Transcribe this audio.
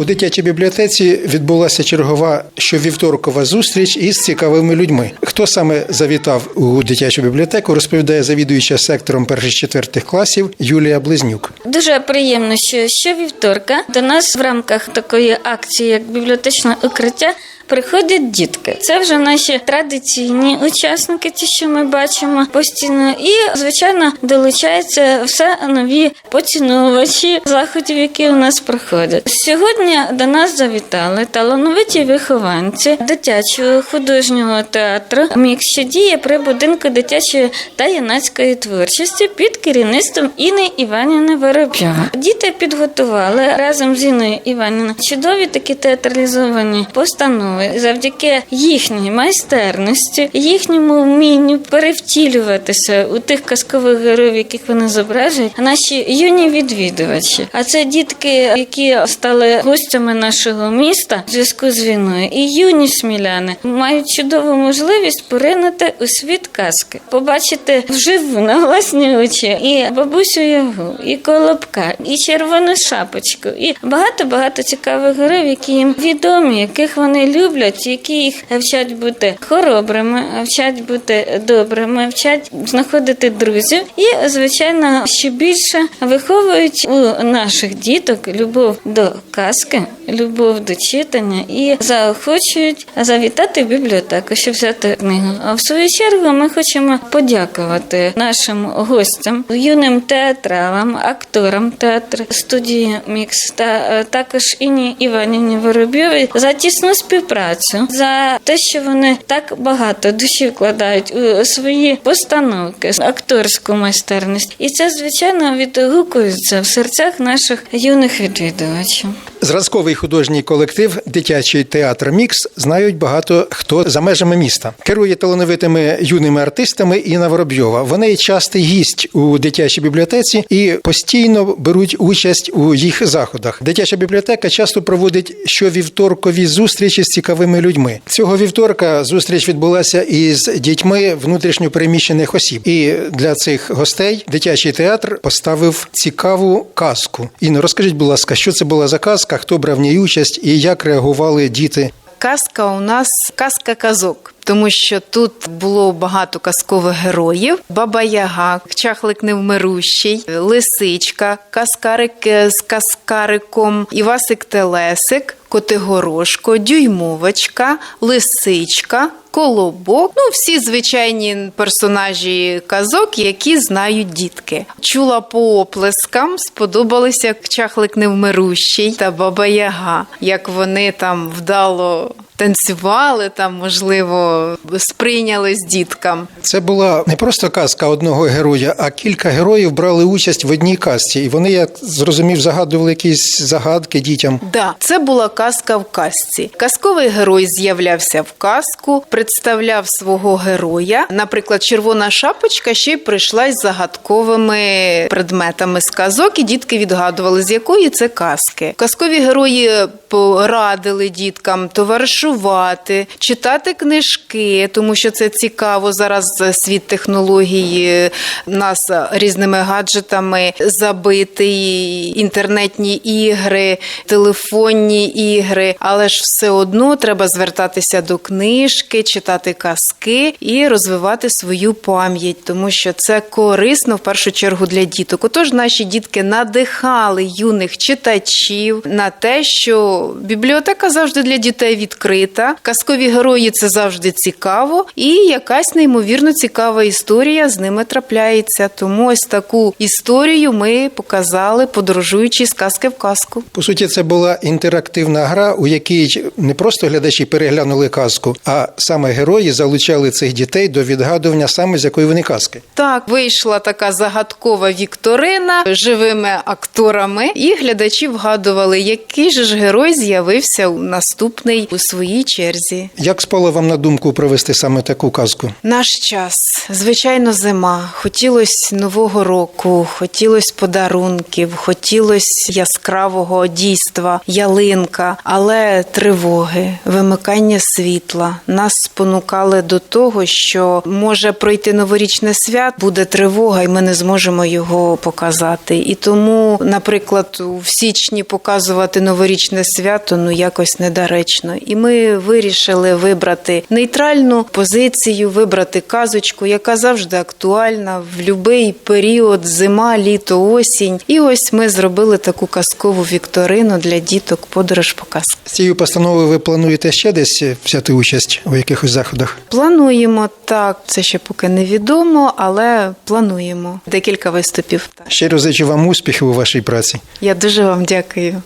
У дитячій бібліотеці відбулася чергова щовівторкова зустріч із цікавими людьми. Хто саме завітав у дитячу бібліотеку, розповідає завідуюча сектором перших четвертих класів Юлія Близнюк. Дуже приємно, що щовівторка до нас в рамках такої акції, як бібліотечне укриття. Приходять дітки. Це вже наші традиційні учасники, ті, що ми бачимо постійно. І, звичайно, долучаються все нові поціновувачі заходів, які у нас проходять. Сьогодні до нас завітали талановиті вихованці дитячого художнього театру Мікс, що діє при будинку дитячої та юнацької творчості під керівництвом Інни Іванівни Воробйова. Діти підготували разом з Інною Іванівною чудові такі театралізовані постанови завдяки їхній майстерності, їхньому вмінню перевтілюватися у тих казкових героїв, яких вони зображують, наші юні відвідувачі. А це дітки, які стали гостями нашого міста в зв'язку з війною, і юні сміляни мають чудову можливість поринути у світ казки, побачити вживу на власні очі і бабусю Ягу, і колобка, і червону шапочку, і багато багато цікавих героїв, які їм відомі, яких вони люблять, які їх вчать бути хоробрими, вчать бути добрими, вчать знаходити друзів, і звичайно ще більше виховують у наших діток любов до казки, любов до читання і заохочують завітати в бібліотеку, щоб взяти книгу. А в свою чергу ми хочемо подякувати нашим гостям, юним театралам, акторам театру студії Мікс та е, також Інні Іванівні Воробйовій за тісну співпрацю, за те, що вони так багато душі вкладають у свої постановки, акторську майстерність, і це звичайно відгукується в серцях наших юних відвідувачів. Зразковий художній колектив Дитячий театр Мікс знають багато хто за межами міста. Керує талановитими юними артистами Інна Воробйова. Вони частий гість у дитячій бібліотеці і постійно беруть участь у їх заходах. Дитяча бібліотека часто проводить щовівторкові зустрічі з цікавими людьми. Цього вівторка зустріч відбулася із дітьми внутрішньопереміщених осіб. І для цих гостей дитячий театр поставив цікаву казку. Інна, розкажіть, будь ласка, що це була за казка, хто брав в ній участь і як реагували діти Казка у нас казка казок. Тому що тут було багато казкових героїв: Баба Яга, Чахлик Невмирущий, Лисичка, Каскарик е, з Каскариком, Івасик Телесик, Котигорошко, Дюймовочка, Лисичка. Колобок, ну всі звичайні персонажі казок, які знають дітки. Чула по оплескам, сподобалися чахлик невмирущий та баба Яга, як вони там вдало танцювали, там можливо сприйняли з діткам. Це була не просто казка одного героя, а кілька героїв брали участь в одній казці, і вони, як зрозумів, загадували якісь загадки дітям. Да, це була казка в казці. Казковий герой з'являвся в казку, представляв свого героя. Наприклад, червона шапочка ще й прийшла з загадковими предметами з казок, і дітки відгадували, з якої це казки. Казкові герої порадили діткам товаришувати, читати книжки, тому що це цікаво. Зараз світ технології нас різними гаджетами забитий, інтернетні ігри, телефонні ігри, але ж все одно треба звертатися до книжки, читати казки і розвивати свою пам'ять, тому що це корисно в першу чергу для діток. Отож, наші дітки надихали юних читачів на те, що бібліотека завжди для дітей відкрита. Казкові герої це завжди цікаво, і якась неймовірно цікава історія з ними трапляється. Тому ось таку історію ми показали, подорожуючи з казки в казку. По суті, це була інтерактивна гра, у якій не просто глядачі переглянули казку, а саме герої залучали цих дітей до відгадування саме з якої вони казки. Так, вийшла така загадкова вікторина живими акторами, і глядачі вгадували, який же ж герой герой з'явився у наступний у своїй черзі. Як спало вам на думку провести саме таку казку? Наш час, звичайно, зима. Хотілося нового року, хотілося подарунків, хотілося яскравого дійства, ялинка, але тривоги, вимикання світла нас спонукали до того, що може пройти новорічне свят, буде тривога, і ми не зможемо його показати. І тому, наприклад, в січні показувати новорічне свято ну якось недоречно. І ми вирішили вибрати нейтральну позицію, вибрати казочку, яка завжди актуальна в будь-який період, зима, літо, осінь. І ось ми зробили таку казкову вікторину для діток подорож по казкам. З цією постановою ви плануєте ще десь взяти участь у якихось заходах? Плануємо так, це ще поки невідомо, але плануємо декілька виступів. Так. Щиро зичу вам успіхів у вашій праці. Я дуже вам дякую.